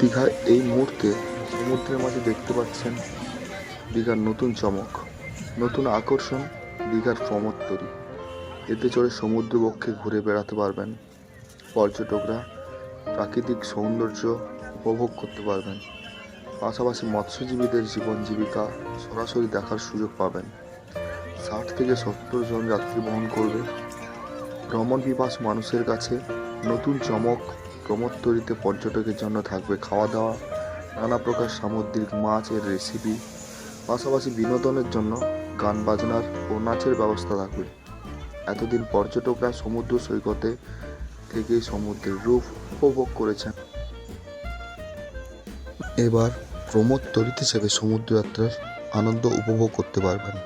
দীঘায় এই মুহূর্তে সমুদ্রের মাঝে দেখতে পাচ্ছেন দীঘার নতুন চমক, নতুন আকর্ষণ, দীঘার প্রমোত্তরী এতে চড়ে সমুদ্র বক্ষে ঘুরে বেড়াতে পারবেন পর্যটকরা, প্রাকৃতিক সৌন্দর্য উপভোগ করতে পারবেন। পাশাপাশি মৎস্যজীবীদের জীবন জীবিকা সরাসরি দেখার সুযোগ পাবেন। ষাট থেকে সত্তর জন যাত্রী বহন করবে। ভ্রমণ পিপাস মানুষের কাছে নতুন চমক প্রমোত্তরিতে পর্যটকের জন্য থাকবে খাওয়া দাওয়া নানা প্রকার সামুদ্রিক মাছের রেসিপি পাশাপাশি বিনোদনের জন্য গান বাজনার ও নাচের ব্যবস্থা থাকবে। এতদিন পর্যটকরা সমুদ্র সৈকতে থেকেই সমুদ্রের রূপ উপভোগ করেছেন। এবার প্রমোদ তরিত হিসেবে সমুদ্রযাত্রার আনন্দ উপভোগ করতে পারবেন।